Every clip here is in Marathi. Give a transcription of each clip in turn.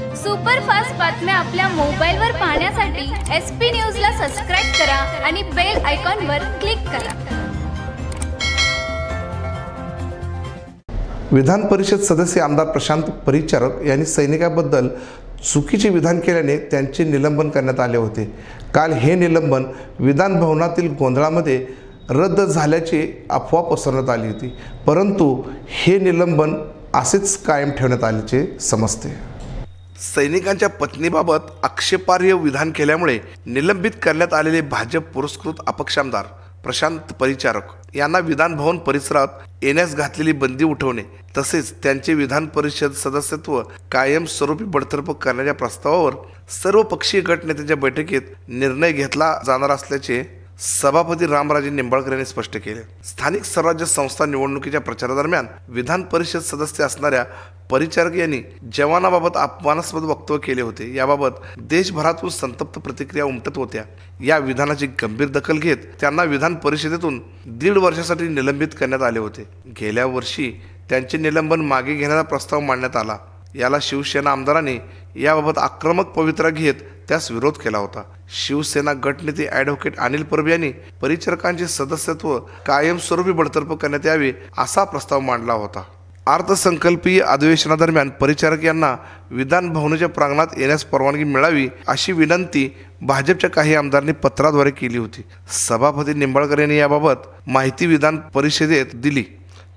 सुपरफास्ट बातम्या आपल्या मोबाईलवर पाहण्यासाठी एस पी न्यूजला सबस्क्राईब करा आणि बेल आयकॉनवर क्लिक करा. विधान परिषद सदस्य आमदार प्रशांत परिचारक यांनी सैनिकाबद्दल चुकीचे विधान केल्याने त्यांचे निलंबन करण्यात आले होते. काल हे निलंबन विधान भवनातील गोंधळामध्ये रद्द झाल्याची अफवा पसरण्यात आली होती. परंतु हे निलंबन असेच कायम ठेवण्यात आल्याचे समजते. सैनिकांच्या पत्नीबाबत आक्षेपार्ह विधान केल्यामुळे निलंबित करण्यात आलेले भाजप पुरस्कृत अपक्ष आमदार प्रशांत परिचारक यांना विधानभवन परिसरात येण्यास घातलेली बंदी उठवणे तसेच त्यांचे विधान परिषद सदस्यत्व कायमस्वरूपी बडतर्फ करण्याच्या प्रस्तावावर सर्व पक्षीय गटनेत्यांच्या बैठकीत निर्णय घेतला जाणार असल्याचे सभापती रामराजे निंबाळकर यांनी स्पष्ट केले. स्थानिक स्वराज्य संस्था निवडणुकीच्या प्रचारादरम्यान विधान परिषद सदस्य असणाऱ्या परिचारक यांनी जवानाबाबत अपमानास्पद वक्तव्य केले होते. याबाबत देशभरातून संतप्त प्रतिक्रिया उमटत होत्या. या विधानाची गंभीर दखल घेत त्यांना विधान परिषदेतून दीड वर्षासाठी निलंबित करण्यात आले होते. गेल्या वर्षी त्यांचे निलंबन मागे घेण्याचा प्रस्ताव मांडण्यात आला. याला शिवसेना आमदारांनी याबाबत आक्रमक पवित्रा घेत त्यास विरोध केला होता. शिवसेना गटनेते ॲडव्होकेट अनिल परब यांनी परिचारकांचे सदस्यत्व कायमस्वरूपी बडतर्फ करण्यात यावे असा प्रस्ताव मांडला होता. अर्थसंकल्पीय अधिवेशनादरम्यान परिचारक यांना विधान भवनाच्या प्रांगणात येण्यास परवानगी मिळावी अशी विनंती भाजपच्या काही आमदारांनी पत्राद्वारे केली होती. सभापती निंबाळकर यांनी याबाबत माहिती विधान परिषदेत दिली.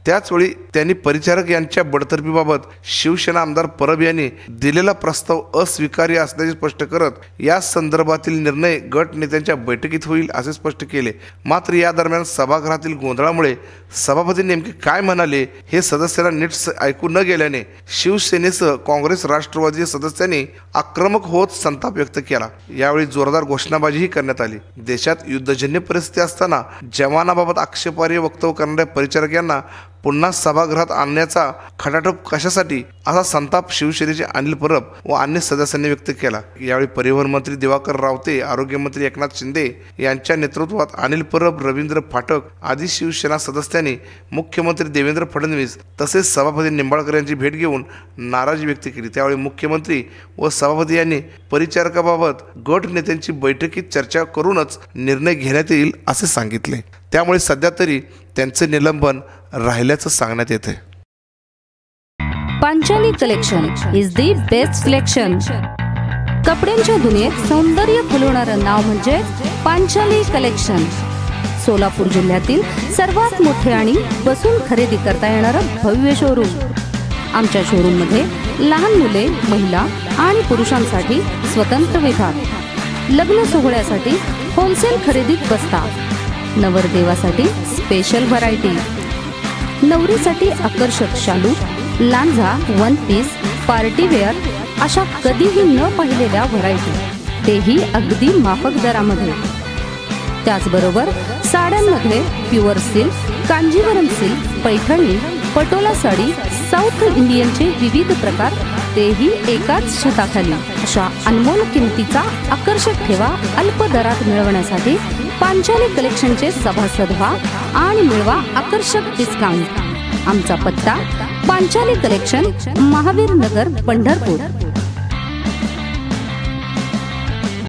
त्याचवेळी त्यांनी परिचारक यांच्या बडतर्फीबाबत शिवसेना आमदार परब यांनी दिलेला प्रस्ताव अस्वीकार्य असल्याचे स्पष्ट करत या संदर्भातील निर्णय गट नेत्यांच्या बैठकीत होईल असे स्पष्ट केले. मात्र या दरम्यान सभागृहातील गोंधळामुळे सभापती नेमके काय म्हणाले हे सदस्यांना नीट ऐकू न गेल्याने शिवसेनेसह काँग्रेस राष्ट्रवादी सदस्यांनी आक्रमक होत संताप व्यक्त केला. यावेळी जोरदार घोषणाबाजीही करण्यात आली. देशात युद्धजन्य परिस्थिती असताना जवानाबाबत आक्षेपार्ह वक्तव्य करणाऱ्या परिचारक यांना पुन्हा सभागृहात आणण्याचा खटाटोप कशासाठी असा संताप शिवसेनेचे अनिल परब व अन्य सदस्यांनी व्यक्त केला. यावेळी परिवहन मंत्री दिवाकर रावते आरोग्यमंत्री एकनाथ शिंदे यांच्या नेतृत्वात अनिल परब रवींद्र फाटक आदी शिवसेना सदस्यांनी मुख्यमंत्री देवेंद्र फडणवीस तसेच सभापती निंबाळकर यांची भेट घेऊन नाराजी व्यक्त केली. त्यावेळी मुख्यमंत्री व सभापती यांनी परिचारकाबाबत गट नेत्यांची बैठकीत चर्चा करूनच निर्णय घेण्यात येईल असे सांगितले. त्यामुळे सध्या तरी त्यांचे निलंबन राहिल्याचं सांगण्यात येते Panchali collection is the best selection कपड्यांच्या दुनियेत सौंदर्य फुलवणारं नाव म्हणजे पांचाली कलेक्शन सोलापूर जिल्ह्यातील सर्वात मोठे आणि बसून खरेदी करता येणारं भव्य शोरूम आमच्या शोरूममध्ये लहान मुले महिला आणि पुरुषांसाठी स्वतंत्र विभाग. लग्न सोहळ्यासाठी होलसेल खरेदीत बसता नवरदेवासाठी स्पेशल व्हरायटी नवरीसाठी आकर्षक शालू लांजा वन पीस पार्टी वेअर अशा कधीही न पाहिलेल्या व्हरायटी तेही अगदी माफक दरामध्ये. त्याचबरोबर साड्यांमध्ये pure silk Kanjivaram silk Paithani Patola sari south इंडियनचे विविध प्रकार तेही एकाच छताखाली अशा अनमोल किमतीचा आकर्षक ठेवा अल्प दरात मिळवण्यासाठी पांचाली कलेक्शनचे सभासद व्हा आणि मिळवा आकर्षक डिस्काउंट आमचा पत्ता पांचाली कलेक्शन महावीर नगर पंढरपूर.